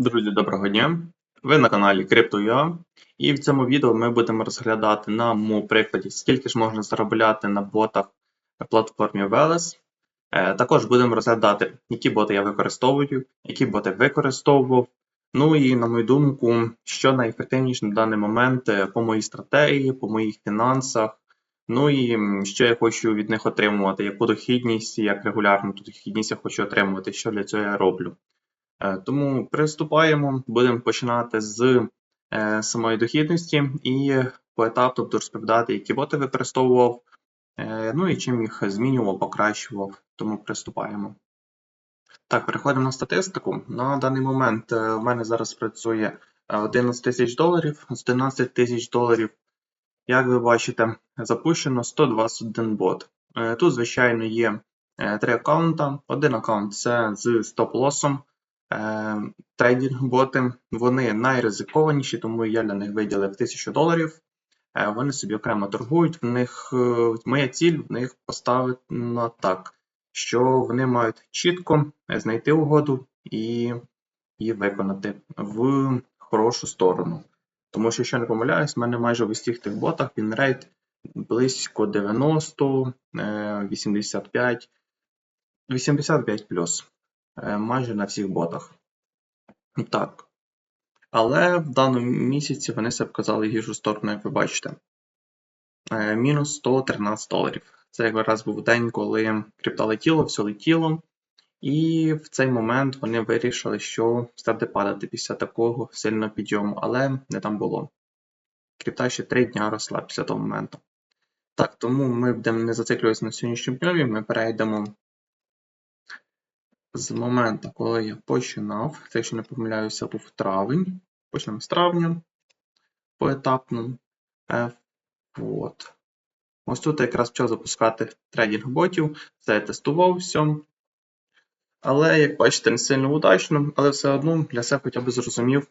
Друзі, доброго дня! Ви на каналі Crypto.ua і в цьому відео ми будемо розглядати на моєму прикладі, скільки ж можна заробляти на ботах на платформі Veles. Е, Також будемо розглядати, які боти я використовую, які боти використовував. Ну і на мою думку, що найефективніше на даний момент е, по моїй стратегії, по моїх фінансах. Ну і що я хочу від них отримувати, яку дохідність, як регулярну дохідність я хочу отримувати, що для цього я роблю. Е, Тому приступаємо, будемо починати з е, самої дохідності і поетапно буду розповідати, які боти використовував, е, ну і чим їх змінював, покращував. Тому приступаємо. Так, переходимо на статистику. На даний момент у мене зараз працює е, 11 тисяч доларів. З 11 тисяч доларів, як ви бачите, запущено 121 бот. Тут, звичайно, є три аккаунта. Один аккаунт це з стоп-лосом. Е, Трейдинг-боти, вони найризикованіші, тому я для них виділив 1000 доларів. Е, Вони собі окремо торгують. В них е, моя ціль в них поставлена так, що вони мають чітко знайти угоду і її виконати в хорошу сторону. Тому що, якщо не помиляюсь, в мене майже в усіх тих ботах він рейд близько 90, е, 85, 85 плюс. Е, майже на всіх ботах. Так. Але в даному місяці вони себе показали гіршу сторону, як ви бачите. Е, Мінус 113 доларів. Це якраз був день, коли крипта летіло, все летіло. І в цей момент вони вирішили, що стати падати після такого сильного підйому, але не там було. Крипта ще 3 дня росла після того моменту. Так, тому ми будемо не зациклюватися на сьогоднішньому дневі, ми перейдемо з моменту, коли я починав, це якщо не помиляюся, був травень. Почнемо з травня поетапно. Е, от. Ось тут я якраз почав запускати трейдинг ботів, це я тестував все. Але, як бачите, не сильно удачно, але все одно для себе хоча б зрозумів,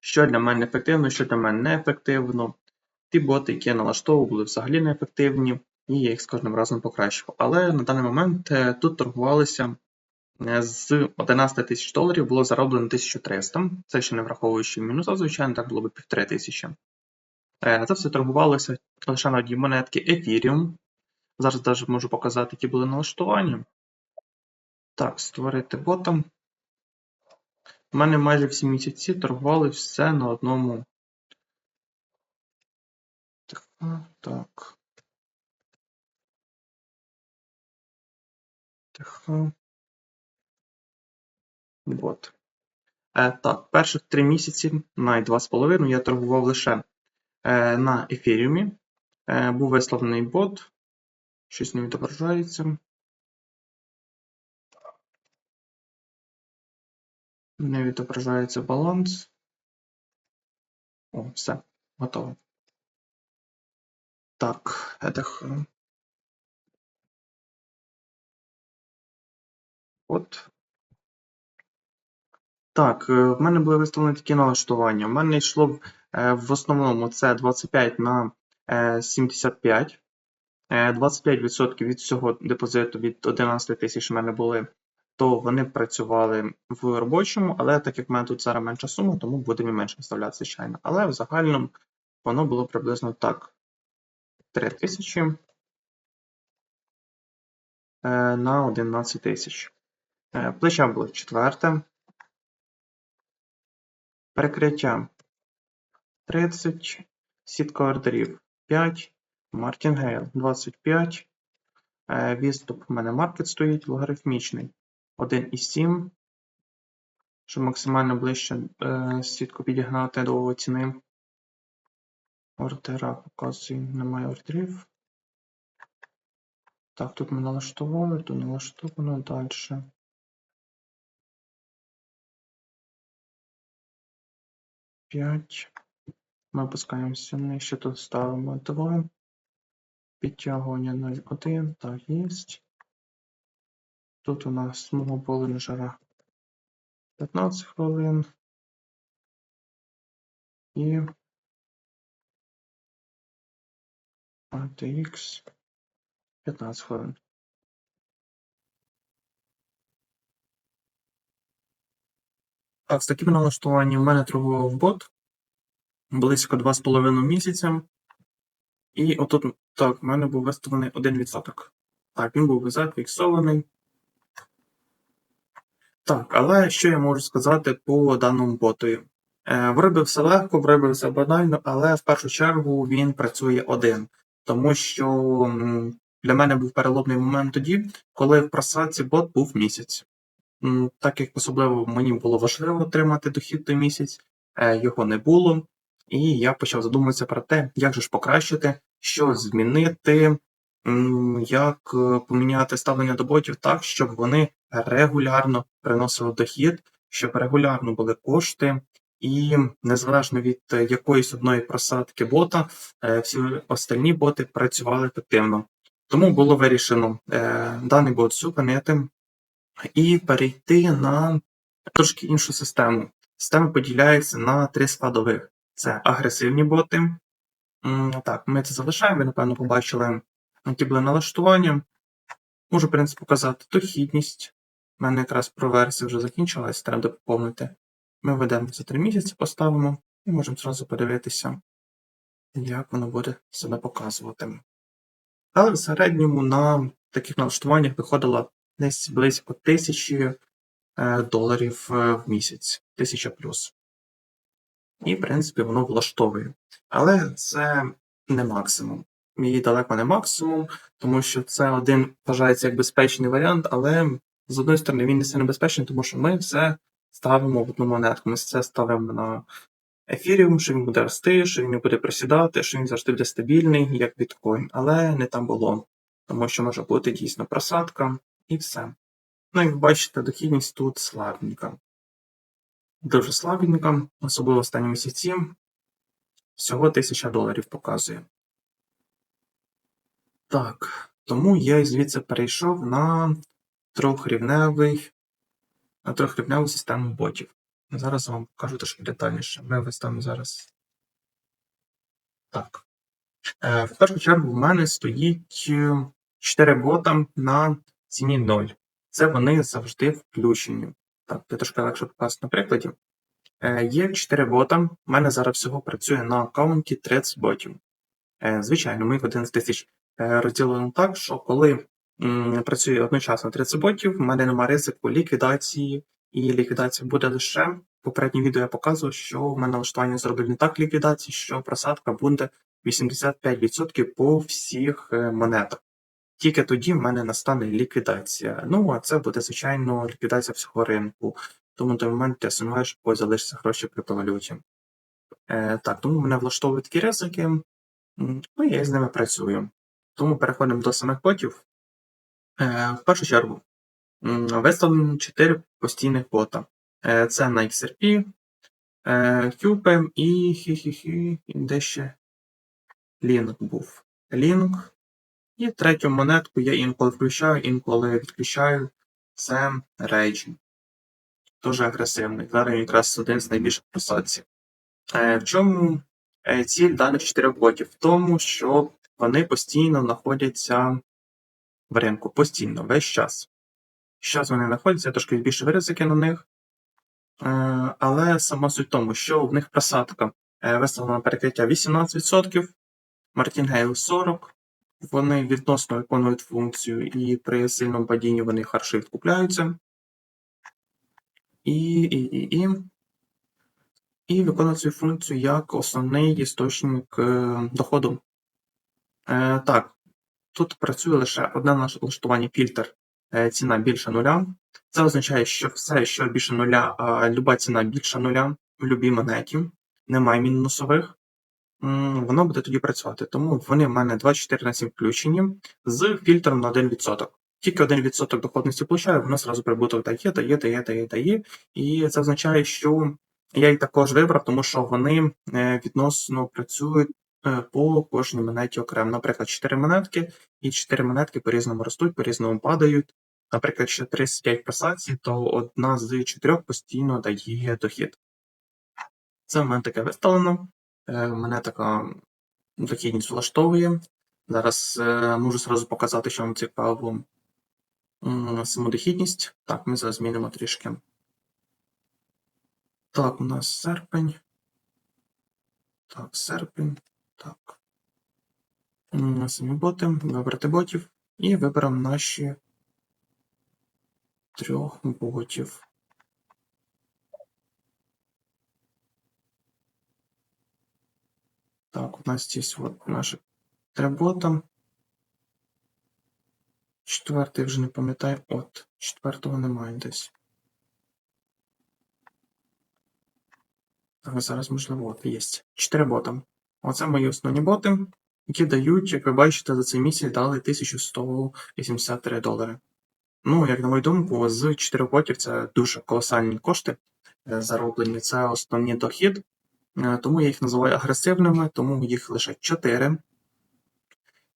що для мене ефективно, що для мене неефективно. Ті боти, які я налаштовував, були взагалі неефективні, і я їх з кожним разом покращував. Але на даний момент е, тут торгувалися е, з 11 тисяч доларів було зароблено 1300. Це ще не враховуючи мінуса, звичайно, так було б 1500. Е, Це все торгувалося лише на одній монетки Ethereum. Зараз навіть можу показати, які були налаштування. Так, створити бота. У мене майже всі місяці торгували все на одному. Так. так. Тихо. Бот. Е, так, перших три місяці, два з половиною, я торгував лише е, на ефіріумі. Е, був висловлений бот. Щось не відображається. Не відображається баланс. О, все, готово. Так, это... От. Так, е, в мене були виставлені такі налаштування. У мене йшло е, в основному це 25 на е, 75. Е, 25% від всього депозиту від 11 тисяч в мене були, то вони працювали в робочому, але так як в мене тут зараз менша сума, тому будемо і менше вставляти, звичайно. Але в загальному воно було приблизно так. 3 тисячі на 11 тисяч. Е, Плеча було четверте. Перекриття 30, сітка ордерів 5, Мартінгейл 25. Е, Відступ у мене маркет стоїть логарифмічний 1,7. Щоб максимально ближче е, сітку підігнати до ціни. Ордера показує, немає ордерів. Так, тут ми налаштували, тут налаштовано далі. П'ять. Ми опускаємося нижче, тут ставимо 2. Підтягування 0,1. Так, є. Тут у нас мого болінджера 15 хвилин. І ATX 15 хвилин. Так, з таким налаштуванням в мене торгував бот близько 2,5 місяця. І отут, так, в мене був виставлений 1%. Так, він був зафіксований. Так, але що я можу сказати по даному боту? Е, вроби все легко, вроби все банально, але в першу чергу він працює один. Тому що для мене був переломний момент тоді, коли в просадці бот був місяць. Так як особливо мені було важливо отримати дохід той місяць, е, його не було. І я почав задумуватися про те, як же ж покращити, що змінити, як е, поміняти ставлення до ботів так, щоб вони регулярно приносили дохід, щоб регулярно були кошти, і незалежно від е, якоїсь одної просадки бота, всі остальні боти працювали ефективно. Тому було вирішено даний бот зупинити і перейти на трошки іншу систему. Система поділяється на три складових: це агресивні боти. Так, ми це залишаємо, ви, напевно, побачили, були налаштування. Можу, в принципі, показати дохідність. У мене якраз про версію вже закінчилась, треба поповнити. Ми введемо за 3 місяці, поставимо і можемо зразу подивитися, як воно буде себе показувати. Але в середньому на таких налаштуваннях виходило десь близько тисячі е, доларів е, в місяць, тисяча плюс. І, в принципі, воно влаштовує. Але це не максимум. І далеко не максимум, тому що це один вважається як безпечний варіант, але з одної сторони він не сильно безпечний, тому що ми все ставимо в одну монетку. Ми все ставимо на ефіріум, що він буде рости, що він не буде просідати, що він завжди буде стабільний, як біткоін. Але не там було, тому що може бути дійсно просадка і все. Ну, як ви бачите, дохідність тут слабенька. Дуже слабенька, особливо останні місяці. Всього 1000 доларів показує. Так, тому я звідси перейшов на трьохрівневий, на трьохрівневу систему ботів. Зараз вам покажу трошки детальніше. Ми виставимо зараз. Так. Е, в першу чергу в мене стоїть 4 бота на ціні 0. Це вони завжди включені. Так, це трошки легше показати на прикладі. Е, є 4 бота. У мене зараз всього працює на аккаунті 30 ботів. Е, звичайно, ми їх 11 тисяч е, розділено так, що коли м, працює одночасно 30 ботів, в мене немає ризику ліквідації, і ліквідація буде лише. Попереднє відео я показував, що в мене налаштування зроблені так ліквідації, що просадка буде 85% по всіх е, монетах. Тільки тоді в мене настане ліквідація. Ну, а це буде, звичайно, ліквідація всього ринку. Тому той момент я сумніваюся, що когось залишиться гроші в криптовалюті. Е, так, тому мене влаштовують такі ризики, ну я з ними працюю. Тому переходимо до самих ботів. Е, в першу чергу, виставлено 4 постійних бота. Е, це на XRP, е, QPM і хі-хі-хі, де ще Link був. Link. І третю монетку я інколи включаю, інколи відключаю. Це Rage. Дуже агресивний. Зараз якраз один з найбільших посадців. Е, в чому е, ціль даних чотирьох ботів? В тому, що вони постійно знаходяться в ринку. Постійно, весь час. Зараз вони знаходяться, я трошки більше ризики на них. Е, але сама суть в тому, що в них просадка виставлена перекриття 18%, Мартінгейл 40%. Вони відносно виконують функцію, і при сильному падінні вони хорошо відкупляються. І, і, і, і, і виконують цю функцію як основний істочник е, доходу. Е, так, тут працює лише одне налаштування фільтр е, ціна більше нуля. Це означає, що все, що більше нуля, а люба ціна більше нуля в любій монеті, немає мінусових, воно буде тоді працювати. Тому вони в мене 24 на 7 включені з фільтром на 1%. Тільки 1% доходності получаю, воно зразу прибуток дає, дає, дає, дає, дає. І це означає, що я їх також вибрав, тому що вони е, відносно працюють е, по кожній монеті окремо. Наприклад, 4 монетки, і 4 монетки по-різному ростуть, по-різному падають. Наприклад, якщо 35 просацій, то одна з чотирьох постійно дає дохід. Це в мене таке виставлено. Е, Мене така дохідність влаштовує. Зараз е, можу зразу показати, що вам цікаво м, саму дохідність. Так, ми зараз змінимо трішки. Так, у нас серпень. Так, серпень. Так. Самі боти. Вибрати ботів. І виберемо наші трьох ботів. Так, у нас здесь вот наші три бота. Четвертий вже не пам'ятаю. От, четвертого немає десь. Так, зараз можливо, от є. Чотири бота. Оце мої основні боти, які дають, як ви бачите, за цей місяць дали 1183 долари. Ну, як на мою думку, з 4 ботів це дуже колосальні кошти е, зароблені. Це основний дохід. Е, Тому я їх називаю агресивними, тому їх лише 4.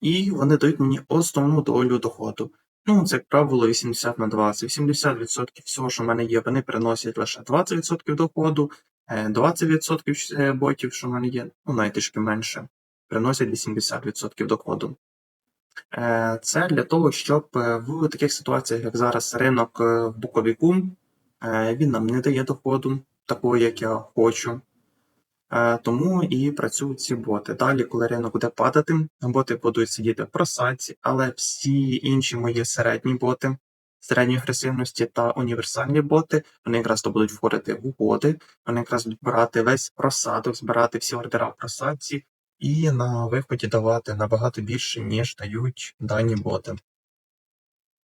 І вони дають мені основну долю доходу. Ну, це, як правило, 80 на 20. 80% всього, що в мене є, вони приносять лише 20% доходу, е, 20% е, ботів, що в мене є, ну, навіть трішки менше, приносять 80% доходу. Е, Це для того, щоб е, в таких ситуаціях, як зараз ринок е, в буковіку, е, він нам не дає доходу, такого, як я хочу. Е, Тому і працюють ці боти. Далі, коли ринок буде падати, боти будуть сидіти в просадці, але всі інші мої середні боти, середньої агресивності та універсальні боти, вони якраз то будуть входити в угоди, вони якраз будуть брати весь просадок, збирати всі ордера в просадці і на виході давати набагато більше, ніж дають дані боти.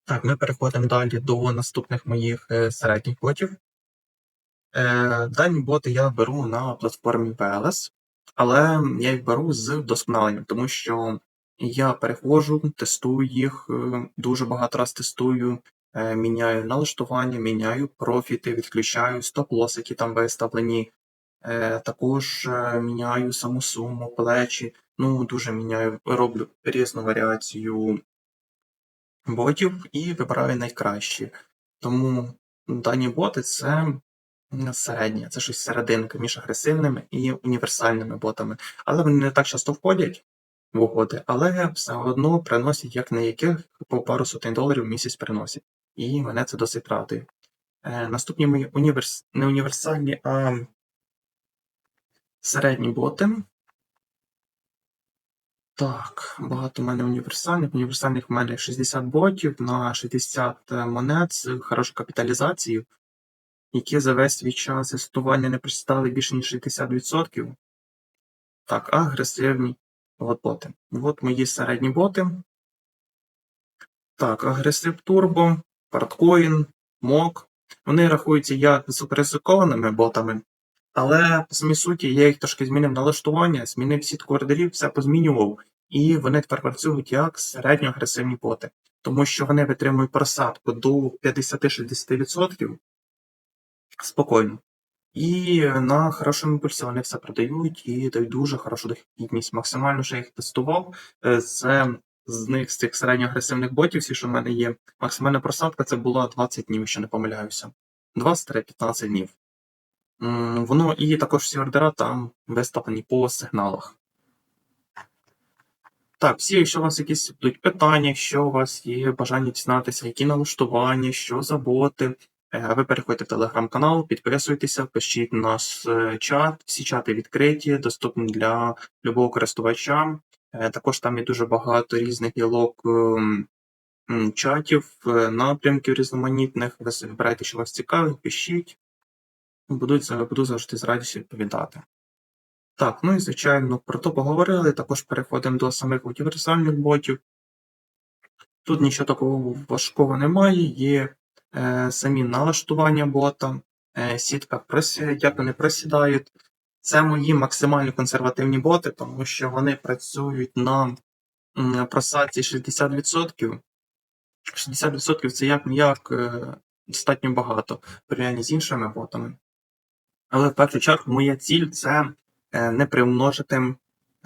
Так, ми переходимо далі до наступних моїх е, середніх ботів. Е, Дані боти я беру на платформі VLS, але я їх беру з вдосконаленням, тому що я переходжу, тестую їх, е, дуже багато раз тестую, е, міняю налаштування, міняю профіти, відключаю стоп-лос, які там виставлені. Також міняю саму суму, плечі. Ну, дуже міняю, роблю різну варіацію ботів і вибираю найкращі. Тому дані боти це м, середнє, це щось серединка між агресивними і універсальними ботами. Але вони не так часто входять в угоди, але все одно приносять як на яких по пару сотень доларів в місяць приносять. І мене це досить радує. Е, наступні мої універс... не універсальні, а середні боти. Так, багато в мене універсальних. Універсальних в мене 60 ботів на 60 монет з хорошою капіталізацією, які за весь свій час тестування не прочитали більше ніж 60%. Так, агресивні боти. От мої середні боти. Так, агресив турбо, парткоін, мок. Вони рахуються як суперризикованими ботами, але по самій суті я їх трошки змінив налаштування, змінив сітку ордерів, все позмінював, і вони тепер працюють як середньоагресивні боти, тому що вони витримують просадку до 50-60% спокійно. І на хорошому імпульсі вони все продають і дають дуже хорошу дохідність. Максимально, що їх тестував, е, це з них з цих середньоагресивних ботів, всі, що в мене є, максимальна просадка це була 20 днів, якщо не помиляюся. 20-15 днів. Воно і також всі ордера там виставлені по сигналах. Так, всі, якщо у вас якісь будуть питання, якщо у вас є бажання дізнатися, які налаштування, що за боти, ви переходьте в телеграм-канал, підписуйтеся, пишіть наш е, чат. Всі чати відкриті, доступні для любого користувача. Е, Також там є дуже багато різних гілок ем, чатів, е, напрямків різноманітних. Ви вибирайте, що вас цікавить, пишіть. Будуть, за- буду завжди з радістю відповідати. Так, ну і звичайно, про то поговорили. Також переходимо до самих універсальних ботів. Тут нічого такого важкого немає, є е, самі налаштування бота, е, сітка, як вони просідають. Це мої максимально консервативні боти, тому що вони працюють на просадці 60%. 60% це як ніяк е, достатньо багато в з іншими ботами. Але в першу чергу моя ціль це е, не примножити,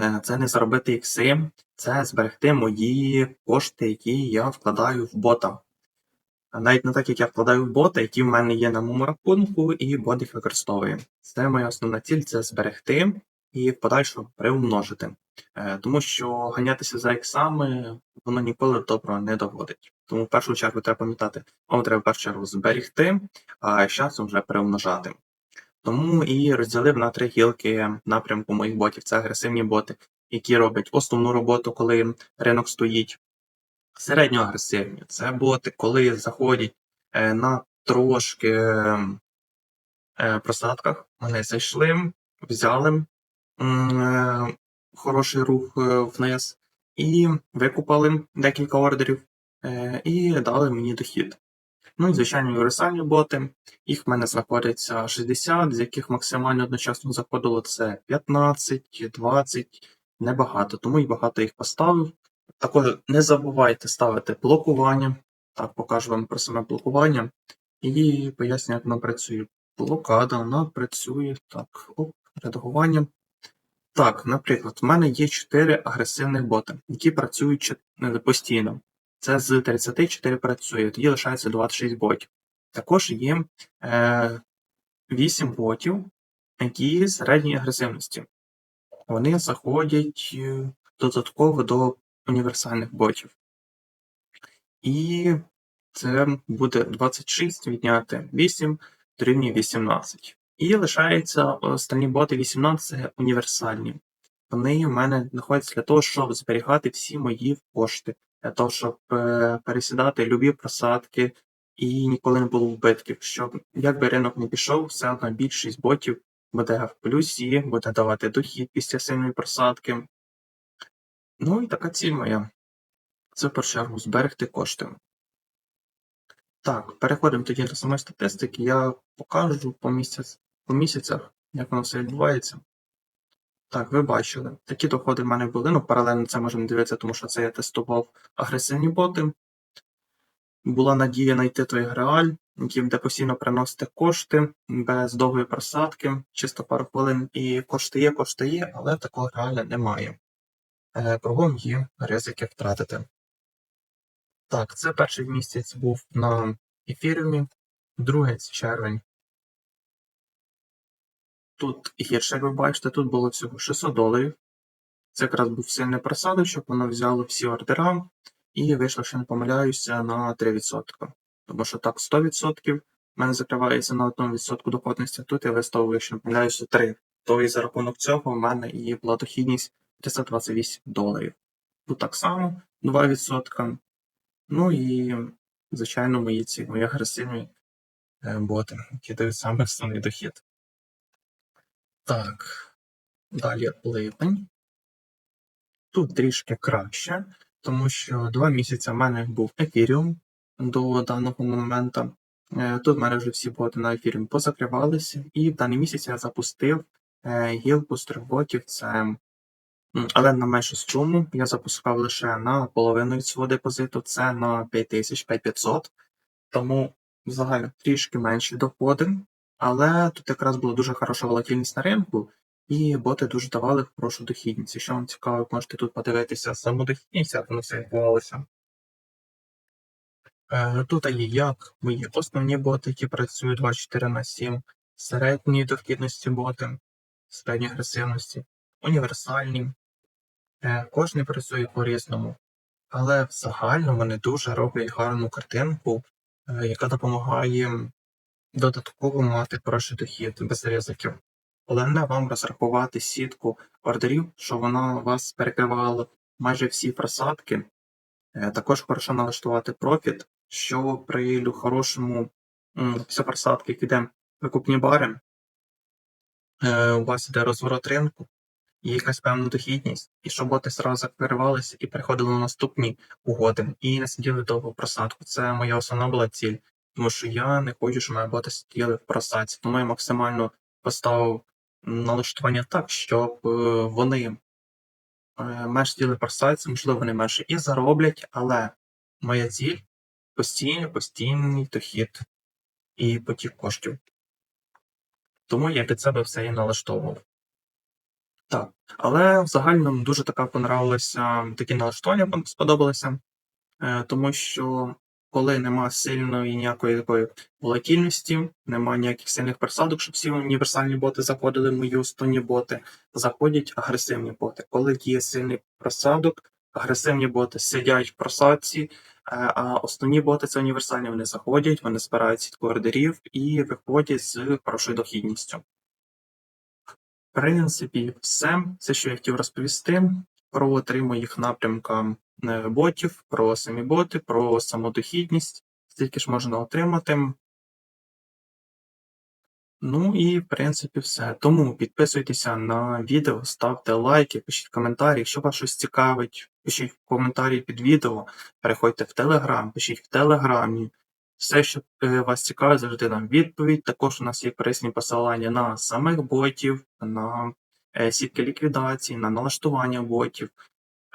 е, це не заробити ікси, це зберегти мої кошти, які я вкладаю в бота. Навіть не так, як я вкладаю в бота, які в мене є на моєму рахунку, і бот їх використовує. Це моя основна ціль це зберегти і в подальшому приумножити. Е, Тому що ганятися за іксами воно ніколи доброго не доводить. Тому в першу чергу треба пам'ятати, вам треба в першу чергу зберегти, а з часом вже приумножати. Тому і розділив на три гілки напрямку моїх ботів. Це агресивні боти, які роблять основну роботу, коли ринок стоїть. Середньоагресивні це боти, коли заходять е, на трошки е, просадках. Вони зайшли, взяли е, хороший рух вниз і викупали декілька ордерів і дали мені дохід. Ну і звичайно, універсальні боти. Їх в мене знаходиться 60, з яких максимально одночасно заходило це 15, 20, небагато, тому і багато їх поставив. Також не забувайте ставити блокування. Так, покажу вам про саме блокування. І поясню, як воно працює. Блокада, вона працює так. Оп, редагування. Так, наприклад, в мене є 4 агресивних боти, які працюють е, постійно. Це з 34 працює, тоді лишається 26 ботів. Також є е, 8 ботів, які середньої агресивності. Вони заходять е, додатково до універсальних ботів. І це буде 26 відняти 8 дорівнює 18. І лишається останні боти 18 універсальні. Вони в мене знаходяться для того, щоб зберігати всі мої кошти, для того, щоб е, пересідати любі просадки і ніколи не було вбитків. Щоб як би ринок не пішов, все одно більшість ботів буде в плюсі, буде давати дохід після сильної просадки. Ну і така ціль моя. Це в першу чергу зберегти кошти. Так, переходимо тоді до самої статистики. Я покажу по, місяць, по місяцях, як воно все відбувається. Так, ви бачили. Такі доходи в мене були. Ну, паралельно це можемо дивитися, тому що це я тестував агресивні боти. Була надія знайти той греаль, який буде постійно приносити кошти без довгої просадки, чисто пару хвилин. І кошти є, кошти є, але такого греаля немає. Е, Кругом є ризики втратити. Так, це перший місяць був на ефіріумі, другий це червень. Тут гірше, як ви бачите, тут було всього 600 доларів. Це якраз був сильний просадок, щоб воно взяло всі ордера і вийшло, що не помиляюся, на 3%. Тому що так, 100% в мене закривається на 1% доходності, тут я виставив, якщо помиляюся, 3. То і за рахунок цього в мене і була дохідність 328 доларів. Тут так само 2%. Ну і, звичайно, мої ці мої агресивні е, боти, які дають саме основний дохід. Так, далі липень. Тут трішки краще, тому що два місяці в мене був ефіріум до даного моменту. Е, Тут в мене вже всі боти на ефіріум позакривалися, і в даний місяць я запустив е, гілку з трьох ботів. Це але на меншу суму я запускав лише на половину свого депозиту, це на 5000 5500. Тому взагалі трішки менші доходи. Але тут якраз була дуже хороша волатильність на ринку, і боти дуже давали хорошу дохідність. Якщо вам цікаво, можете тут подивитися саму дохідність, як воно все відбувалося. Е, Тут є як мої основні боти, які працюють 24 на 7, середньої дохідності боти, середньої агресивності, універсальні. Е, Кожний працює по-різному. Але в загальному вони дуже роблять гарну картинку, е, яка допомагає додатково мати хороший дохід без ризиків. Головне вам розрахувати сітку ордерів, щоб вона вас перекривала майже всі просадки. Е, Також хорошо налаштувати профіт, що при хорошому після просадки як іде викупні бари, у вас іде розворот ринку, і якась певна дохідність, і щоб боти зразу закривалися і переходили на наступні угоди, і не сиділи довго в просадку. Це моя основна була ціль, тому що я не хочу, щоб мої боти сиділи в просадці, тому я максимально поставив налаштування так, щоб е, вони е, менше сиділи в просадці, можливо, вони менше і зароблять, але моя ціль постійний, постійний дохід і потік коштів. Тому я під себе все і налаштовував. Так, але в загальному дуже така понравилася, такі налаштування сподобалися, е, тому що коли нема сильної ніякої такої волатильності, нема ніяких сильних просадок, щоб всі універсальні боти заходили мої основні боти, заходять агресивні боти. Коли є сильний просадок, агресивні боти сидять в просадці, е, а основні боти це універсальні, вони заходять, вони збирають сітку ордерів і виходять з хорошою дохідністю. Принципі, все. Все, що я хотів розповісти про три моїх напрямка е, ботів, про самі боти, про самодохідність, скільки ж можна отримати. Ну і в принципі все. Тому підписуйтеся на відео, ставте лайки, пишіть коментарі. Якщо вас щось цікавить, пишіть коментарі під відео, переходьте в Телеграм, пишіть в Телеграмі. Все, що е, вас цікавить, завжди нам відповідь. Також у нас є корисні посилання на самих ботів, на е, сітки ліквідації, на налаштування ботів.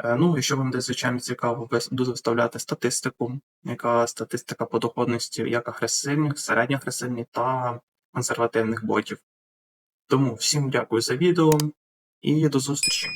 Е, Ну, якщо вам десь звичайно цікаво, буду вставляти статистику, яка статистика по доходності як агресивних, середньоагресивних та консервативних ботів. Тому всім дякую за відео і до зустрічі!